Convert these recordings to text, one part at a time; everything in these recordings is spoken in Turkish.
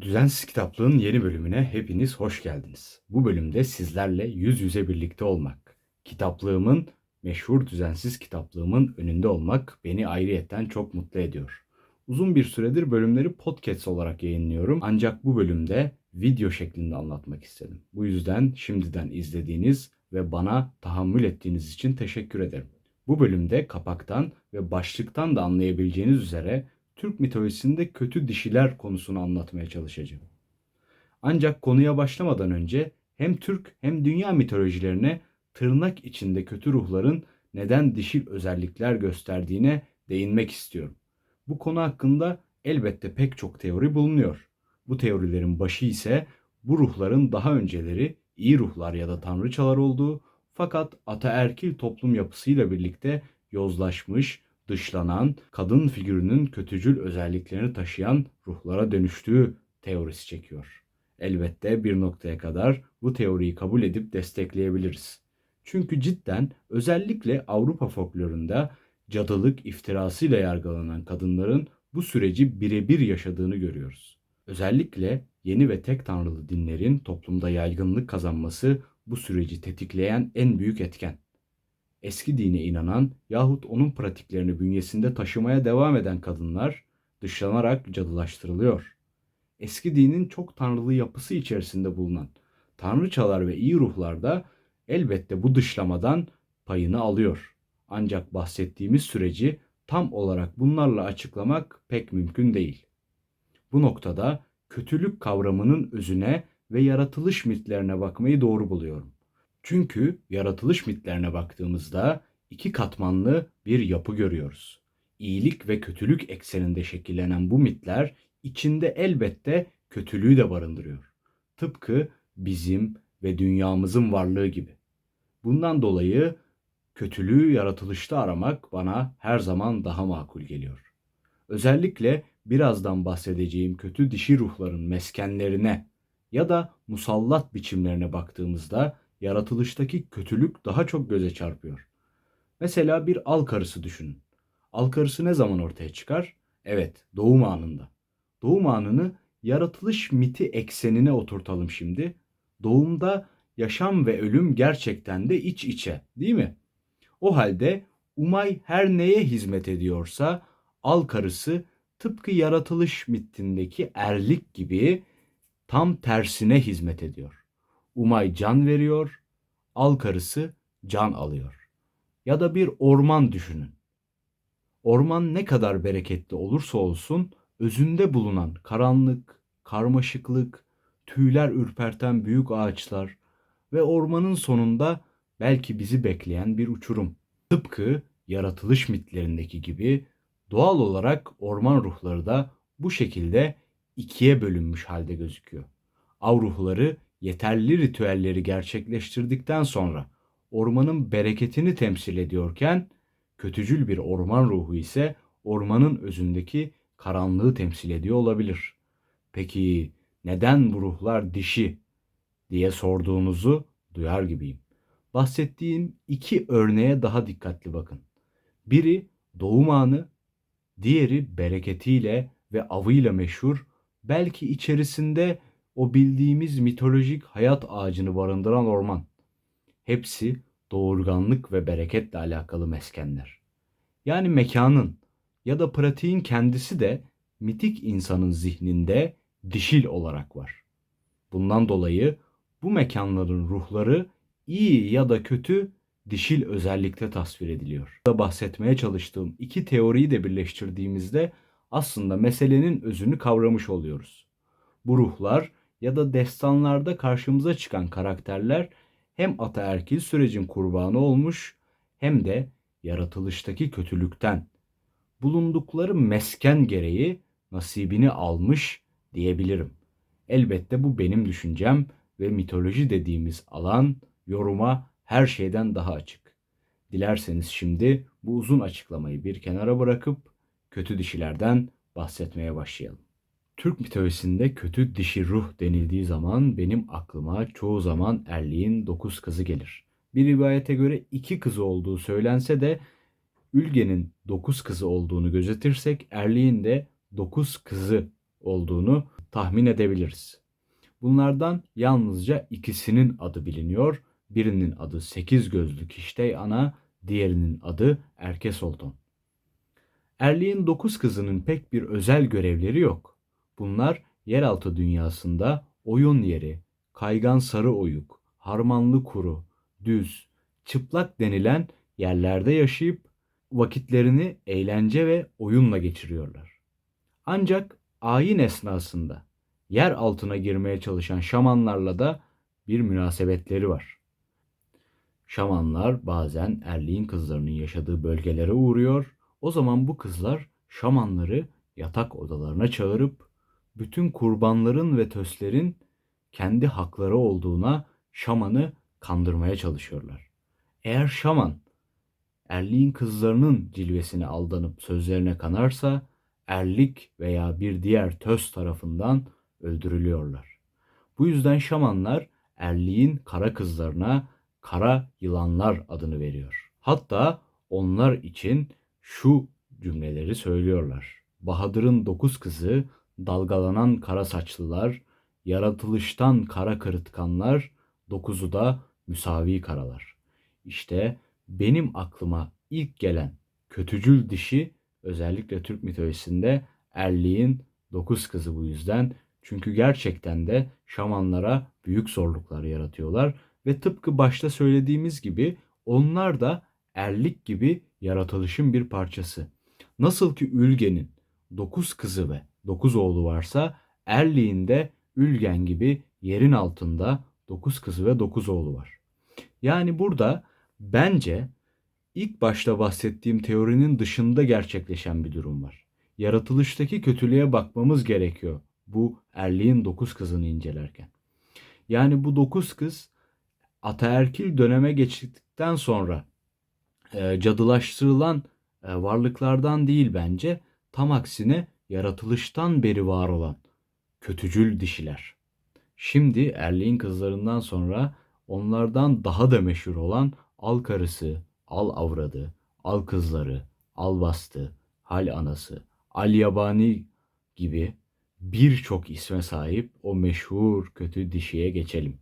Düzensiz Kitaplığın yeni bölümüne hepiniz hoş geldiniz. Bu bölümde sizlerle yüz yüze birlikte olmak, kitaplığımın, meşhur düzensiz kitaplığımın önünde olmak beni ayrıyetten çok mutlu ediyor. Uzun bir süredir bölümleri podcast olarak yayınlıyorum ancak bu bölümde video şeklinde anlatmak istedim. Bu yüzden şimdiden izlediğiniz ve bana tahammül ettiğiniz için teşekkür ederim. Bu bölümde kapaktan ve başlıktan da anlayabileceğiniz üzere Türk mitolojisinde kötü dişiler konusunu anlatmaya çalışacağım. Ancak konuya başlamadan önce hem Türk hem dünya mitolojilerine tırnak içinde kötü ruhların neden dişil özellikler gösterdiğine değinmek istiyorum. Bu konu hakkında elbette pek çok teori bulunuyor. Bu teorilerin başı ise bu ruhların daha önceleri iyi ruhlar ya da tanrıçalar olduğu fakat ataerkil toplum yapısıyla birlikte yozlaşmış, dışlanan, kadın figürünün kötücül özelliklerini taşıyan ruhlara dönüştüğü teorisi çekiyor. Elbette bir noktaya kadar bu teoriyi kabul edip destekleyebiliriz. Çünkü cidden özellikle Avrupa folklorunda cadılık iftirasıyla yargılanan kadınların bu süreci birebir yaşadığını görüyoruz. Özellikle yeni ve tek tanrılı dinlerin toplumda yaygınlık kazanması bu süreci tetikleyen en büyük etken eski dine inanan yahut onun pratiklerini bünyesinde taşımaya devam eden kadınlar dışlanarak cadılaştırılıyor. Eski dinin çok tanrılı yapısı içerisinde bulunan tanrıçalar ve iyi ruhlar da elbette bu dışlamadan payını alıyor. Ancak bahsettiğimiz süreci tam olarak bunlarla açıklamak pek mümkün değil. Bu noktada kötülük kavramının özüne ve yaratılış mitlerine bakmayı doğru buluyorum. Çünkü yaratılış mitlerine baktığımızda iki katmanlı bir yapı görüyoruz. İyilik ve kötülük ekseninde şekillenen bu mitler içinde elbette kötülüğü de barındırıyor. Tıpkı bizim ve dünyamızın varlığı gibi. Bundan dolayı kötülüğü yaratılışta aramak bana her zaman daha makul geliyor. Özellikle birazdan bahsedeceğim kötü dişi ruhların meskenlerine ya da musallat biçimlerine baktığımızda yaratılıştaki kötülük daha çok göze çarpıyor. Mesela bir al karısı düşünün. Al karısı ne zaman ortaya çıkar? Evet, doğum anında. Doğum anını yaratılış miti eksenine oturtalım şimdi. Doğumda yaşam ve ölüm gerçekten de iç içe, değil mi? O halde Umay her neye hizmet ediyorsa al karısı tıpkı yaratılış mitindeki erlik gibi tam tersine hizmet ediyor. Umay can veriyor, al karısı can alıyor. Ya da bir orman düşünün. Orman ne kadar bereketli olursa olsun özünde bulunan karanlık, karmaşıklık, tüyler ürperten büyük ağaçlar ve ormanın sonunda belki bizi bekleyen bir uçurum. Tıpkı yaratılış mitlerindeki gibi doğal olarak orman ruhları da bu şekilde ikiye bölünmüş halde gözüküyor. Av ruhları yeterli ritüelleri gerçekleştirdikten sonra ormanın bereketini temsil ediyorken kötücül bir orman ruhu ise ormanın özündeki karanlığı temsil ediyor olabilir. Peki neden bu ruhlar dişi diye sorduğunuzu duyar gibiyim. Bahsettiğim iki örneğe daha dikkatli bakın. Biri doğum anı, diğeri bereketiyle ve avıyla meşhur, belki içerisinde o bildiğimiz mitolojik hayat ağacını barındıran orman. Hepsi doğurganlık ve bereketle alakalı meskenler. Yani mekanın ya da pratiğin kendisi de mitik insanın zihninde dişil olarak var. Bundan dolayı bu mekanların ruhları iyi ya da kötü dişil özellikte tasvir ediliyor. Da bahsetmeye çalıştığım iki teoriyi de birleştirdiğimizde aslında meselenin özünü kavramış oluyoruz. Bu ruhlar ya da destanlarda karşımıza çıkan karakterler hem ataerkil sürecin kurbanı olmuş hem de yaratılıştaki kötülükten bulundukları mesken gereği nasibini almış diyebilirim. Elbette bu benim düşüncem ve mitoloji dediğimiz alan yoruma her şeyden daha açık. Dilerseniz şimdi bu uzun açıklamayı bir kenara bırakıp kötü dişilerden bahsetmeye başlayalım. Türk mitolojisinde kötü dişi ruh denildiği zaman benim aklıma çoğu zaman Erliğin dokuz kızı gelir. Bir rivayete göre iki kızı olduğu söylense de Ülge'nin dokuz kızı olduğunu gözetirsek Erliğin de dokuz kızı olduğunu tahmin edebiliriz. Bunlardan yalnızca ikisinin adı biliniyor. Birinin adı Sekiz Gözlü Kiştey Ana, diğerinin adı Erke Sultan. Erliğin dokuz kızının pek bir özel görevleri yok. Bunlar yeraltı dünyasında oyun yeri, kaygan sarı oyuk, harmanlı kuru, düz, çıplak denilen yerlerde yaşayıp vakitlerini eğlence ve oyunla geçiriyorlar. Ancak ayin esnasında yer altına girmeye çalışan şamanlarla da bir münasebetleri var. Şamanlar bazen erliğin kızlarının yaşadığı bölgelere uğruyor. O zaman bu kızlar şamanları yatak odalarına çağırıp bütün kurbanların ve töslerin kendi hakları olduğuna şamanı kandırmaya çalışıyorlar. Eğer şaman erliğin kızlarının cilvesine aldanıp sözlerine kanarsa erlik veya bir diğer töz tarafından öldürülüyorlar. Bu yüzden şamanlar erliğin kara kızlarına kara yılanlar adını veriyor. Hatta onlar için şu cümleleri söylüyorlar. Bahadır'ın dokuz kızı, dalgalanan kara saçlılar, yaratılıştan kara kırıtkanlar, dokuzu da müsavi karalar. İşte benim aklıma ilk gelen kötücül dişi özellikle Türk mitolojisinde erliğin dokuz kızı bu yüzden. Çünkü gerçekten de şamanlara büyük zorluklar yaratıyorlar ve tıpkı başta söylediğimiz gibi onlar da erlik gibi yaratılışın bir parçası. Nasıl ki Ülgen'in dokuz kızı ve dokuz oğlu varsa Erliğin de Ülgen gibi yerin altında dokuz kızı ve dokuz oğlu var. Yani burada bence ilk başta bahsettiğim teorinin dışında gerçekleşen bir durum var. Yaratılıştaki kötülüğe bakmamız gerekiyor bu erliğin dokuz kızını incelerken. Yani bu dokuz kız ataerkil döneme geçtikten sonra e, cadılaştırılan e, varlıklardan değil bence. Tam aksine yaratılıştan beri var olan kötücül dişiler. Şimdi erliğin kızlarından sonra onlardan daha da meşhur olan al karısı, al avradı, al kızları, al bastı, hal anası, al yabani gibi birçok isme sahip o meşhur kötü dişiye geçelim.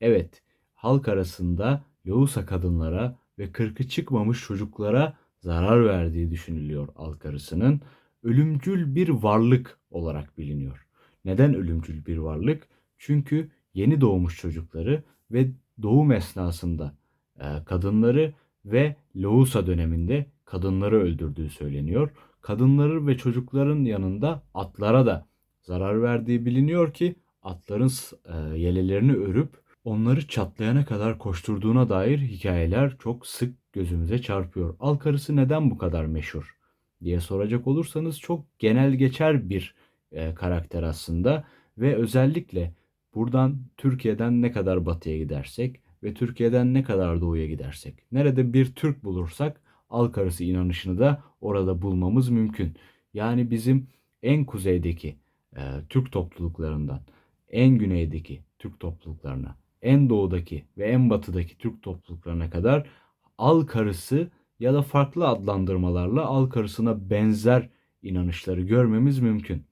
Evet, halk arasında Loğusa kadınlara ve kırkı çıkmamış çocuklara zarar verdiği düşünülüyor halk arasının. Ölümcül bir varlık olarak biliniyor. Neden ölümcül bir varlık? Çünkü yeni doğmuş çocukları ve doğum esnasında e, kadınları ve Loğusa döneminde kadınları öldürdüğü söyleniyor. Kadınları ve çocukların yanında atlara da zarar verdiği biliniyor ki atların e, yelelerini örüp onları çatlayana kadar koşturduğuna dair hikayeler çok sık gözümüze çarpıyor. Al karısı neden bu kadar meşhur diye soracak olursanız çok genel geçer bir e, karakter aslında ve özellikle buradan Türkiye'den ne kadar batıya gidersek ve Türkiye'den ne kadar doğuya gidersek nerede bir Türk bulursak al karısı inanışını da orada bulmamız mümkün. Yani bizim en kuzeydeki e, Türk topluluklarından en güneydeki Türk topluluklarına, en doğudaki ve en batıdaki Türk topluluklarına kadar al karısı ya da farklı adlandırmalarla al karısına benzer inanışları görmemiz mümkün.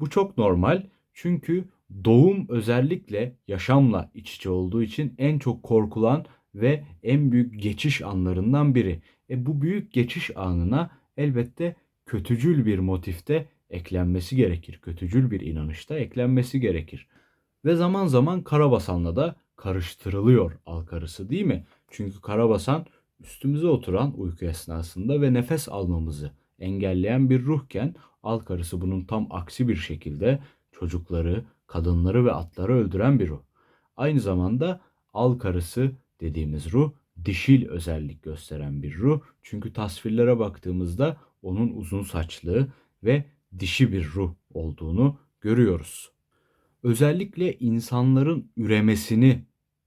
Bu çok normal çünkü doğum özellikle yaşamla iç içe olduğu için en çok korkulan ve en büyük geçiş anlarından biri. E bu büyük geçiş anına elbette kötücül bir motifte eklenmesi gerekir. Kötücül bir inanışta eklenmesi gerekir. Ve zaman zaman karabasanla da karıştırılıyor alkarısı değil mi? Çünkü karabasan üstümüze oturan uyku esnasında ve nefes almamızı engelleyen bir ruhken alkarısı bunun tam aksi bir şekilde çocukları, kadınları ve atları öldüren bir ruh. Aynı zamanda alkarısı dediğimiz ruh dişil özellik gösteren bir ruh. Çünkü tasvirlere baktığımızda onun uzun saçlı ve dişi bir ruh olduğunu görüyoruz. Özellikle insanların üremesini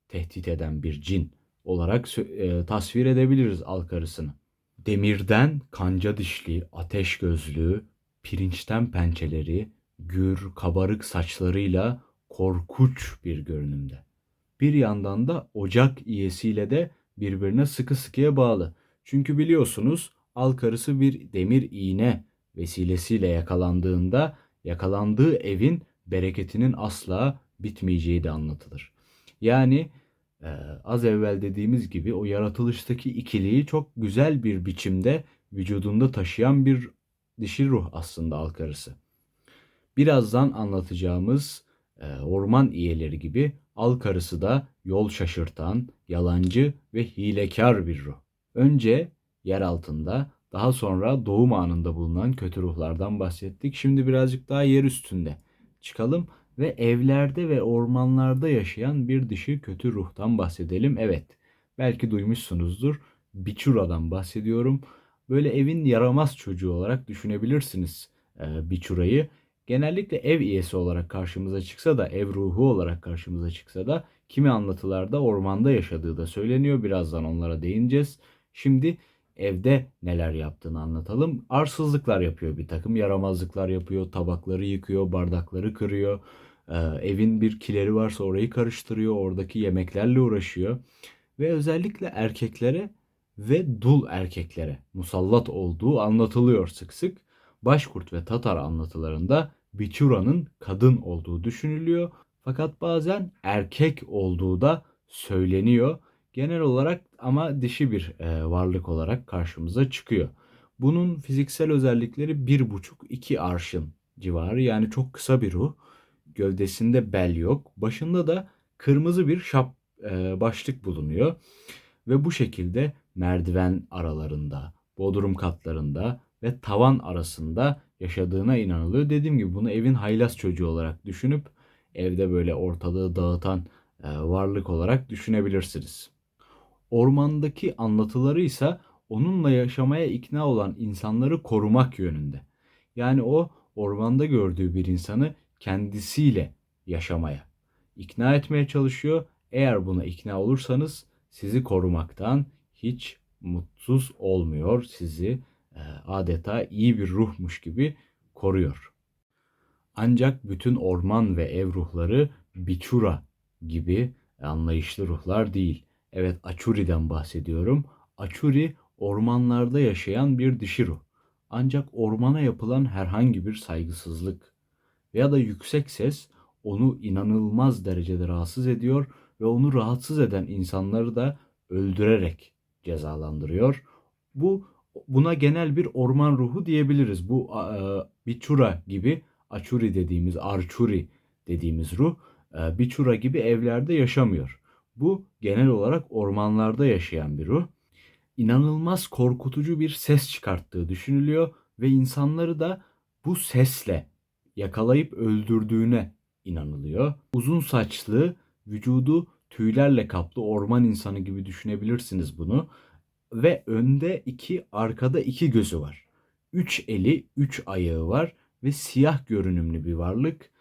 tehdit eden bir cin olarak e, tasvir edebiliriz alkarısını. Demirden kanca dişli, ateş gözlü, pirinçten pençeleri, gür, kabarık saçlarıyla korkunç bir görünümde. Bir yandan da ocak iyesiyle de birbirine sıkı sıkıya bağlı. Çünkü biliyorsunuz al karısı bir demir iğne vesilesiyle yakalandığında yakalandığı evin bereketinin asla bitmeyeceği de anlatılır. Yani az evvel dediğimiz gibi o yaratılıştaki ikiliği çok güzel bir biçimde vücudunda taşıyan bir dişi ruh aslında alkarısı. Birazdan anlatacağımız orman iyeleri gibi alkarısı da yol şaşırtan, yalancı ve hilekar bir ruh. Önce yer altında, daha sonra doğum anında bulunan kötü ruhlardan bahsettik. Şimdi birazcık daha yer üstünde çıkalım ve evlerde ve ormanlarda yaşayan bir dişi kötü ruhtan bahsedelim. Evet, belki duymuşsunuzdur. Biçura'dan bahsediyorum. Böyle evin yaramaz çocuğu olarak düşünebilirsiniz e, Biçura'yı. Genellikle ev üyesi olarak karşımıza çıksa da, ev ruhu olarak karşımıza çıksa da kimi anlatılarda ormanda yaşadığı da söyleniyor. Birazdan onlara değineceğiz. Şimdi evde neler yaptığını anlatalım. Arsızlıklar yapıyor bir takım, yaramazlıklar yapıyor, tabakları yıkıyor, bardakları kırıyor. Ee, evin bir kileri varsa orayı karıştırıyor, oradaki yemeklerle uğraşıyor. Ve özellikle erkeklere ve dul erkeklere musallat olduğu anlatılıyor sık sık. Başkurt ve Tatar anlatılarında Biçura'nın kadın olduğu düşünülüyor. Fakat bazen erkek olduğu da söyleniyor. Genel olarak ama dişi bir e, varlık olarak karşımıza çıkıyor. Bunun fiziksel özellikleri 1,5-2 arşın civarı yani çok kısa bir ruh. Gövdesinde bel yok. Başında da kırmızı bir şap e, başlık bulunuyor. Ve bu şekilde merdiven aralarında, bodrum katlarında ve tavan arasında yaşadığına inanılıyor. Dediğim gibi bunu evin haylaz çocuğu olarak düşünüp evde böyle ortalığı dağıtan e, varlık olarak düşünebilirsiniz. Ormandaki anlatıları ise onunla yaşamaya ikna olan insanları korumak yönünde. Yani o ormanda gördüğü bir insanı kendisiyle yaşamaya ikna etmeye çalışıyor. Eğer buna ikna olursanız sizi korumaktan hiç mutsuz olmuyor. Sizi e, adeta iyi bir ruhmuş gibi koruyor. Ancak bütün orman ve ev ruhları Biçura gibi anlayışlı ruhlar değil. Evet Açuri'den bahsediyorum. Açuri ormanlarda yaşayan bir dişi ruh. Ancak ormana yapılan herhangi bir saygısızlık veya da yüksek ses onu inanılmaz derecede rahatsız ediyor ve onu rahatsız eden insanları da öldürerek cezalandırıyor. Bu buna genel bir orman ruhu diyebiliriz. Bu e, Biçura gibi Açuri dediğimiz Arçuri dediğimiz ruh e, Biçura gibi evlerde yaşamıyor. Bu genel olarak ormanlarda yaşayan bir ruh. İnanılmaz korkutucu bir ses çıkarttığı düşünülüyor ve insanları da bu sesle yakalayıp öldürdüğüne inanılıyor. Uzun saçlı, vücudu tüylerle kaplı orman insanı gibi düşünebilirsiniz bunu. Ve önde iki, arkada iki gözü var. Üç eli, üç ayağı var ve siyah görünümlü bir varlık.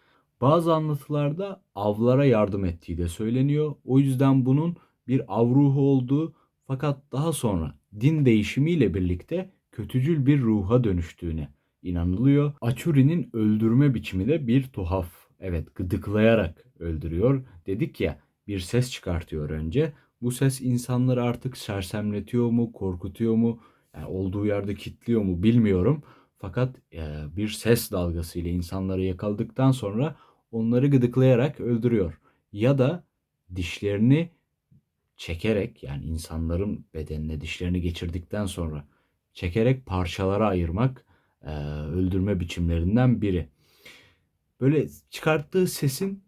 Bazı anlatılarda avlara yardım ettiği de söyleniyor. O yüzden bunun bir av ruhu olduğu fakat daha sonra din değişimiyle birlikte kötücül bir ruha dönüştüğüne inanılıyor. Açuri'nin öldürme biçimi de bir tuhaf. Evet gıdıklayarak öldürüyor. Dedik ya bir ses çıkartıyor önce. Bu ses insanları artık sersemletiyor mu, korkutuyor mu, yani olduğu yerde kilitliyor mu bilmiyorum. Fakat e, bir ses dalgası ile insanları yakaladıktan sonra onları gıdıklayarak öldürüyor. Ya da dişlerini çekerek yani insanların bedenine dişlerini geçirdikten sonra çekerek parçalara ayırmak e, öldürme biçimlerinden biri. Böyle çıkarttığı sesin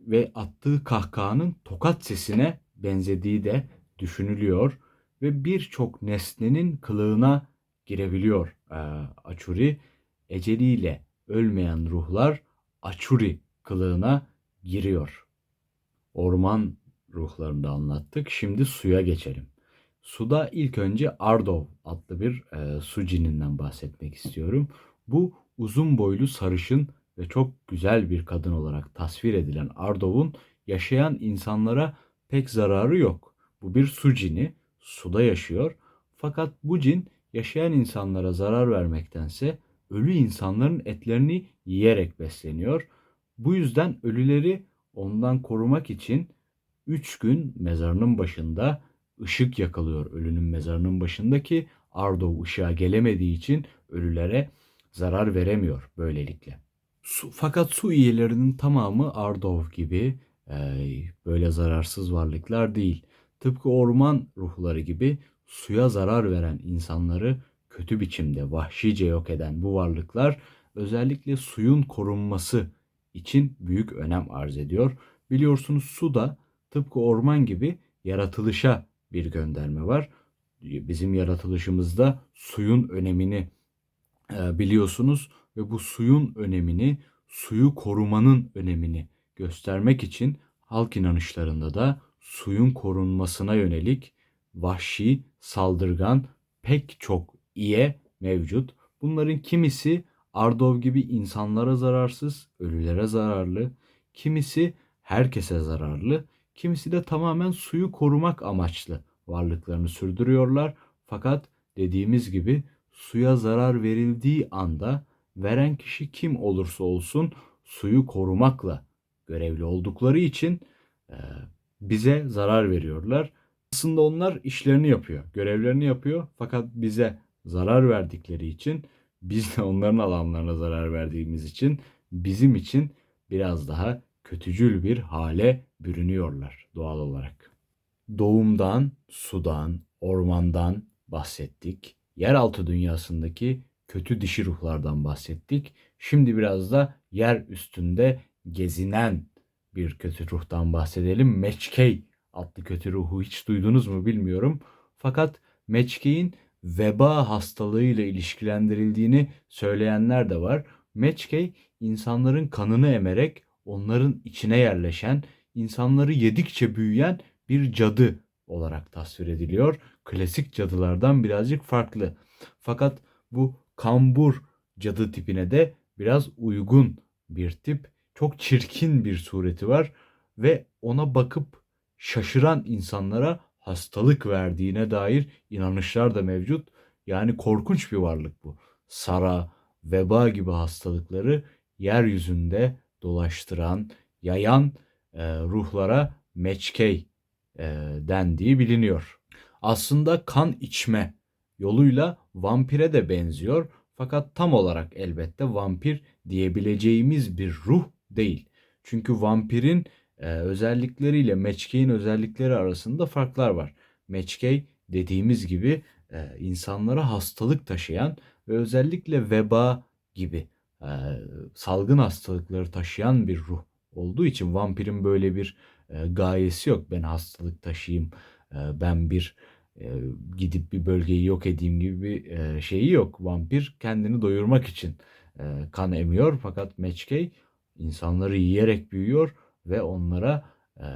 ve attığı kahkahanın tokat sesine benzediği de düşünülüyor ve birçok nesnenin kılığına girebiliyor e, Açuri. Eceliyle ölmeyen ruhlar Açuri kılığına giriyor. Orman ruhlarını da anlattık. Şimdi suya geçelim. Suda ilk önce Ardov adlı bir e, su cininden bahsetmek istiyorum. Bu uzun boylu sarışın ve çok güzel bir kadın olarak tasvir edilen Ardov'un yaşayan insanlara pek zararı yok. Bu bir su cini, suda yaşıyor. Fakat bu cin yaşayan insanlara zarar vermektense ölü insanların etlerini yiyerek besleniyor. Bu yüzden ölüleri ondan korumak için 3 gün mezarının başında ışık yakalıyor ölünün mezarının başındaki Ardov ışığa gelemediği için ölülere zarar veremiyor böylelikle. Su, fakat su üyelerinin tamamı Ardov gibi e, böyle zararsız varlıklar değil. Tıpkı orman ruhları gibi suya zarar veren insanları kötü biçimde vahşice yok eden bu varlıklar özellikle suyun korunması için büyük önem arz ediyor. Biliyorsunuz su da tıpkı orman gibi yaratılışa bir gönderme var. Bizim yaratılışımızda suyun önemini e, biliyorsunuz ve bu suyun önemini, suyu korumanın önemini göstermek için halk inanışlarında da suyun korunmasına yönelik vahşi, saldırgan pek çok iye mevcut. Bunların kimisi Ardov gibi insanlara zararsız, ölülere zararlı, kimisi herkese zararlı, kimisi de tamamen suyu korumak amaçlı varlıklarını sürdürüyorlar. Fakat dediğimiz gibi suya zarar verildiği anda veren kişi kim olursa olsun suyu korumakla görevli oldukları için e, bize zarar veriyorlar. Aslında onlar işlerini yapıyor, görevlerini yapıyor fakat bize zarar verdikleri için biz de onların alanlarına zarar verdiğimiz için bizim için biraz daha kötücül bir hale bürünüyorlar doğal olarak. Doğumdan, sudan, ormandan bahsettik. Yeraltı dünyasındaki kötü dişi ruhlardan bahsettik. Şimdi biraz da yer üstünde gezinen bir kötü ruhtan bahsedelim. Meçkey adlı kötü ruhu hiç duydunuz mu bilmiyorum. Fakat Meçkey'in veba hastalığıyla ilişkilendirildiğini söyleyenler de var. Meçkey insanların kanını emerek onların içine yerleşen, insanları yedikçe büyüyen bir cadı olarak tasvir ediliyor. Klasik cadılardan birazcık farklı. Fakat bu kambur cadı tipine de biraz uygun bir tip. Çok çirkin bir sureti var ve ona bakıp şaşıran insanlara hastalık verdiğine dair inanışlar da mevcut. Yani korkunç bir varlık bu. Sara, veba gibi hastalıkları yeryüzünde dolaştıran, yayan e, ruhlara meçkey e, dendiği biliniyor. Aslında kan içme yoluyla vampire de benziyor fakat tam olarak elbette vampir diyebileceğimiz bir ruh değil. Çünkü vampirin özellikleriyle meçkeyin özellikleri arasında farklar var. Meçkey dediğimiz gibi insanlara hastalık taşıyan ve özellikle veba gibi salgın hastalıkları taşıyan bir ruh olduğu için vampirin böyle bir gayesi yok. Ben hastalık taşıyayım, ben bir gidip bir bölgeyi yok edeyim gibi bir şeyi yok. Vampir kendini doyurmak için kan emiyor fakat Meçkey insanları yiyerek büyüyor ve onlara e,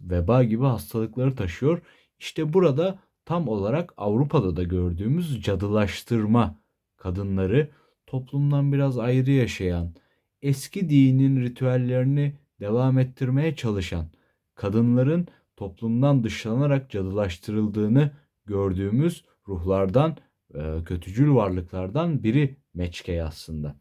veba gibi hastalıkları taşıyor. İşte burada tam olarak Avrupa'da da gördüğümüz cadılaştırma kadınları toplumdan biraz ayrı yaşayan, eski dinin ritüellerini devam ettirmeye çalışan kadınların toplumdan dışlanarak cadılaştırıldığını gördüğümüz ruhlardan, kötücül varlıklardan biri Meçkey aslında.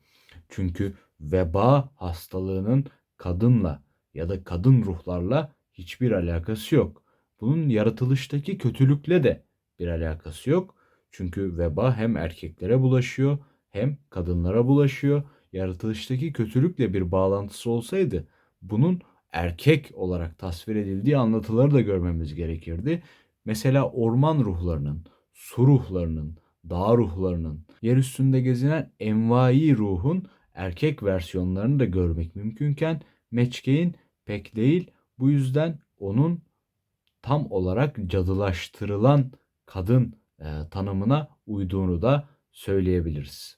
Çünkü veba hastalığının kadınla ya da kadın ruhlarla hiçbir alakası yok. Bunun yaratılıştaki kötülükle de bir alakası yok. Çünkü veba hem erkeklere bulaşıyor hem kadınlara bulaşıyor. Yaratılıştaki kötülükle bir bağlantısı olsaydı bunun erkek olarak tasvir edildiği anlatıları da görmemiz gerekirdi. Mesela orman ruhlarının, su ruhlarının, dağ ruhlarının, yer üstünde gezinen envai ruhun erkek versiyonlarını da görmek mümkünken Meçke'in pek değil. Bu yüzden onun tam olarak cadılaştırılan kadın e, tanımına uyduğunu da söyleyebiliriz.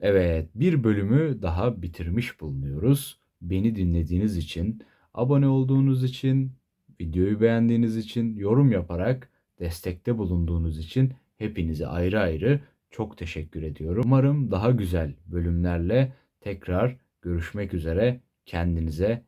Evet, bir bölümü daha bitirmiş bulunuyoruz. Beni dinlediğiniz için, abone olduğunuz için, videoyu beğendiğiniz için, yorum yaparak destekte bulunduğunuz için hepinize ayrı ayrı çok teşekkür ediyorum. Umarım daha güzel bölümlerle tekrar görüşmek üzere. Kendinize